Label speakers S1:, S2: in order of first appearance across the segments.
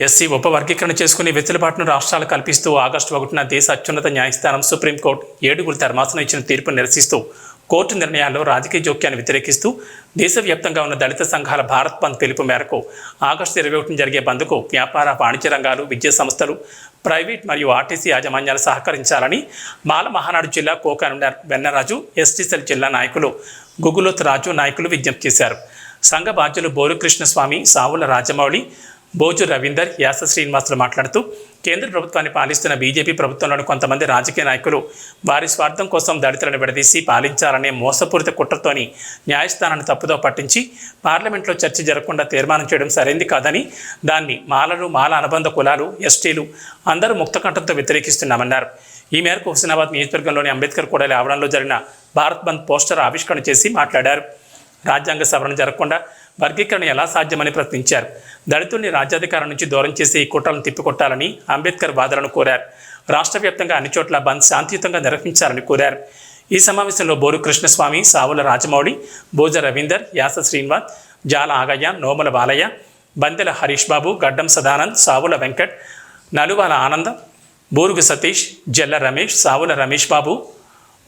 S1: SC ఉపవర్గీకరణ చేసుకుని వెసులుబాటును రాష్ట్రాలు కల్పిస్తూ ఆగస్టు ఒకటిన దేశ అత్యున్నత న్యాయస్థానం సుప్రీంకోర్టు ఏడుగురు ధర్మాసనం ఇచ్చిన తీర్పును నిరసిస్తూ కోర్టు నిర్ణయాల్లో రాజకీయ జోక్యాన్ని వ్యతిరేకిస్తూ దేశవ్యాప్తంగా ఉన్న దళిత సంఘాల భారత్ బంద్ పిలుపు మేరకు ఆగస్టు ఇరవై ఒకటిన జరిగే బంద్కు వ్యాపార వాణిజ్య రంగాలు విద్యా సంస్థలు ప్రైవేట్ మరియు ఆర్టీసీ యాజమాన్యాలు సహకరించాలని మాల మహానాడు జిల్లా కోకానుండ వెన్నరాజు ఎస్టీసెల్ జిల్లా నాయకులు గుగులోత్ రాజు నాయకులు విజ్ఞప్తి చేశారు. సంఘ బాధ్యులు బోరుకృష్ణస్వామి సావుల రాజమౌళి బోజు రవీందర్ యాస శ్రీనివాసులు మాట్లాడుతూ కేంద్ర ప్రభుత్వాన్ని పాలిస్తున్న బీజేపీ ప్రభుత్వంలోని కొంతమంది రాజకీయ నాయకులు వారి స్వార్థం కోసం దళితులను విడదీసి పాలించాలనే మోసపూరిత కుట్రతోని న్యాయస్థానాన్ని తప్పుదో పట్టించి పార్లమెంట్లో చర్చ జరగకుండా తీర్మానం చేయడం సరైంది కాదని దాన్ని మాలలు మాల అనుబంధ కులాలు ఎస్టీలు అందరూ ముక్తకంఠంతో వ్యతిరేకిస్తున్నామన్నారు. ఈ మేరకు హుస్నాబాద్ నియోజకవర్గంలోని అంబేద్కర్ కూడలి ఆవరణలో జరిగిన భారత్ బంద్ పోస్టర్ ఆవిష్కరణ చేసి మాట్లాడారు. రాజ్యాంగ సవరణ జరగకుండా వర్గీకరణ ఎలా సాధ్యమని ప్రశ్నించారు. దళితుల్ని రాజ్యాధికారం నుంచి దూరం చేసి ఈ కుట్రలను తిప్పికొట్టాలని అంబేద్కర్ వాదనను కోరారు. రాష్ట్ర వ్యాప్తంగా అన్ని చోట్ల బంద్ శాంతియుతంగా నిర్వహించాలని కోరారు. ఈ సమావేశంలో బోరు కృష్ణస్వామి సావుల రాజమౌళి భోజ రవీందర్ యాస శ్రీనివాస్ జాల ఆగయ్య నోముల బాలయ్య బందెల హరీష్ బాబు గడ్డం సదానంద్ సావుల వెంకట్ నలువాల ఆనంద బోరుగు సతీష్ జల్ల రమేష్ సావుల రమేష్ బాబు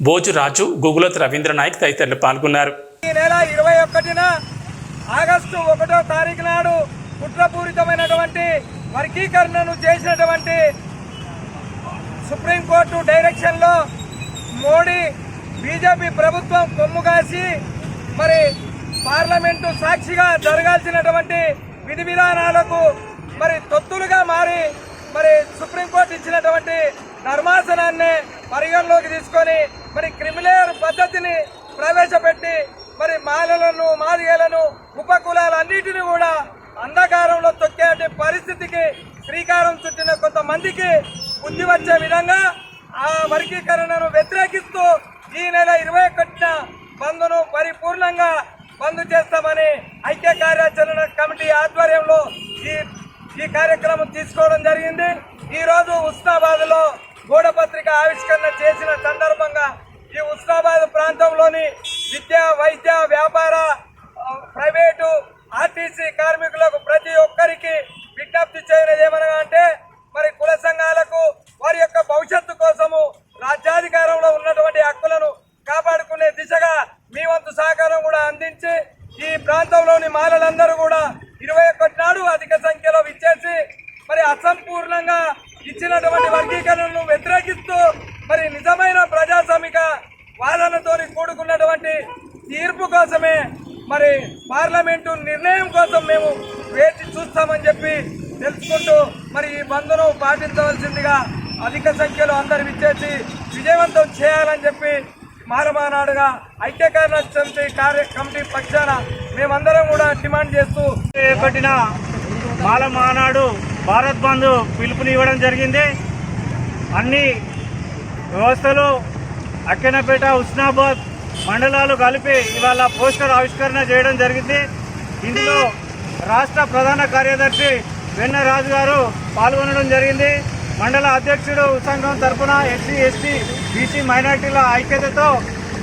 S1: భోజురాజు గుగులత్ రవీంద్ర నాయక్ తదితరులు పాల్గొన్నారు.
S2: ఈ నెల ఇరవై ఒకటిన ఆగస్టు ఒకటో తారీఖు నాడు కుట్రపూరితమైనటువంటి వర్గీకరణను చేసినటువంటి సుప్రీంకోర్టు డైరెక్షన్లో మోడీ బీజేపీ ప్రభుత్వం కొమ్ము కాసి మరి పార్లమెంటు సాక్షిగా జరగాల్సినటువంటి విధి విధానాలకు మరి తొత్తులుగా మారి మరి సుప్రీంకోర్టు ఇచ్చినటువంటి ధర్మాసనాన్ని పరిగణలోకి తీసుకొని మరి క్రిమినల్ పద్ధతిని ప్రవేశపెట్టి మరి మాలలను మాదిగలను ఉపకులాలన్నిటిని కూడా అంధకారంలో తొక్కే పరిస్థితికి శ్రీకారం చుట్టిన కొంతమందికి బుద్ధి వచ్చే విధంగా ఆ వర్గీకరణను వ్యతిరేకిస్తూ ఈ నెల ఇరవై ఒకటిన బంద్ను పరిపూర్ణంగా బంద్ చేస్తామని ఐక్య కార్యాచరణ కమిటీ ఆధ్వర్యంలో ఈ ఈ కార్యక్రమం తీసుకోవడం జరిగింది. ఈరోజు ఉస్నాబాద్లో గూఢపత్రిక ఆవిష్కరణ చేసిన సందర్భంగా ఈ ఉస్నాబాద్ ప్రాంతంలోని విద్య వైద్య వ్యాపార ప్రైవేటు ఆర్టీసీ కార్మికులకు ప్రతి ఒక్కరికి విజ్ఞప్తి చేయనది ఏమనగా అంటే మరి కుల సంఘాలకు వారి యొక్క భవిష్యత్తు కోసము రాజ్యాధికారంలో ఉన్నటువంటి హక్కులను కాపాడుకునే దిశగా మీ వంతు సహకారం కూడా అందించి ఈ ప్రాంతంలోని మాలలందరూ కూడా ఇరవై ఒకటి నాడు అధిక సంఖ్యలో విచ్చేసి మరి అసంపూర్ణంగా ఇచ్చినటువంటి మరి నిజమైన ప్రజాస్వామిక వాదనతో కూడుకున్నటువంటి తీర్పు కోసమే మరి పార్లమెంటు నిర్ణయం కోసం మేము వేచి చూస్తామని చెప్పి తెలుసుకుంటూ మరి ఈ బంద్ను పాటించవలసిందిగా అధిక సంఖ్యలో అందరు విచ్చేసి విజయవంతం చేయాలని చెప్పి మారమానాడుగా ఐక్యకరణ సమితి కార్య కమిటీ పక్షాన మేమందరం కూడా డిమాండ్ చేస్తూ
S3: చేపట్టిన మాల మానాడు భారత్ బంధు పిలుపునివ్వడం జరిగింది. అన్ని వ్యవస్థలు అక్కెనపేట ఉస్నాబాద్ మండలాలు కలిపి ఇవాళ పోస్టర్ ఆవిష్కరణ చేయడం జరిగింది. ఇందులో రాష్ట్ర ప్రధాన కార్యదర్శి వెన్న రాజు గారు పాల్గొనడం జరిగింది. మండల అధ్యక్షుడు సంఘం తరపున ఎస్సీ ఎస్టీ బీసీ మైనార్టీల ఐక్యతతో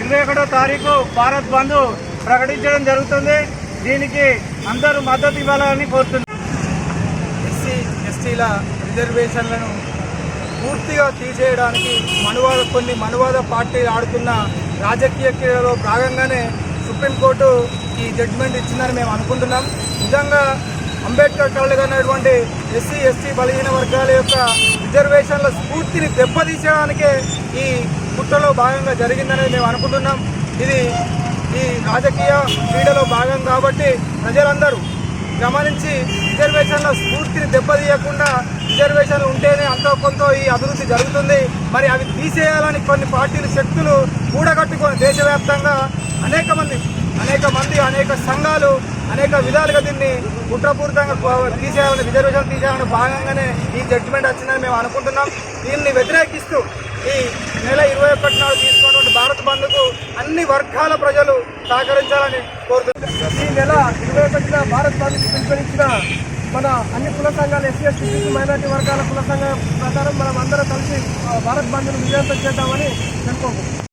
S3: ఇరవై ఒకటో తారీఖు భారత్ బంద్ ప్రకటించడం జరుగుతుంది. దీనికి అందరూ మద్దతు ఇవ్వాలని కోరుతున్నారు
S2: ఎస్సీ ఎస్టీల రిజర్వేషన్లను పూర్తిగా తీసేయడానికి మనువాద కొన్ని మనువాద పార్టీలు ఆడుతున్న రాజకీయ క్రీడలో భాగంగానే సుప్రీంకోర్టు ఈ జడ్జిమెంట్ ఇచ్చిందని మేము అనుకుంటున్నాం. నిజంగా అంబేద్కర్ కలగనటువంటి ఎస్సీ ఎస్టీ బలహీన వర్గాల యొక్క రిజర్వేషన్ల స్ఫూర్తిని దెబ్బతీసేయడానికే ఈ కుట్రలో భాగంగా జరిగిందనేది మేము అనుకుంటున్నాం. ఇది ఈ రాజకీయ క్రీడలో భాగం కాబట్టి ప్రజలందరూ గమనించి రిజర్వేషన్ల స్ఫూర్తిని దెబ్బతీయకుండా రిజర్వేషన్ ఉంటేనే అంతో కొంత ఈ అభివృద్ధి జరుగుతుంది. మరి అవి తీసేయాలని కొన్ని పార్టీలు శక్తులు కూడగట్టుకొని దేశవ్యాప్తంగా అనేక మంది అనేక మంది అనేక సంఘాలు అనేక విధాలుగా దీన్ని కుట్రపూరితంగా తీసేయాలని రిజర్వేషన్ తీసేయాలని భాగంగానే ఈ జడ్జిమెంట్ వచ్చిందని మేము అనుకుంటున్నాం. దీన్ని వ్యతిరేకిస్తూ ఈ నెల ఇరవై ఒకటి నాడు తీసుకున్నటువంటి భారత్ బంద్కు అన్ని వర్గాల ప్రజలు సహకరించాలని కోరుతున్నాం. ఈ నెల ఇరవై ఒకటిన భారత్ బంద్కు పిలుపునిచ్చిన మన అన్ని కుల సంఘాలు ఎస్సీ ఎస్టీ మైనార్టీ వర్గాల కుల సంఘం ప్రకారం మనం అందరం కలిసి భారత్ బంద్ను విజయవంతం చేద్దామని తెలుపుకుంటున్నాం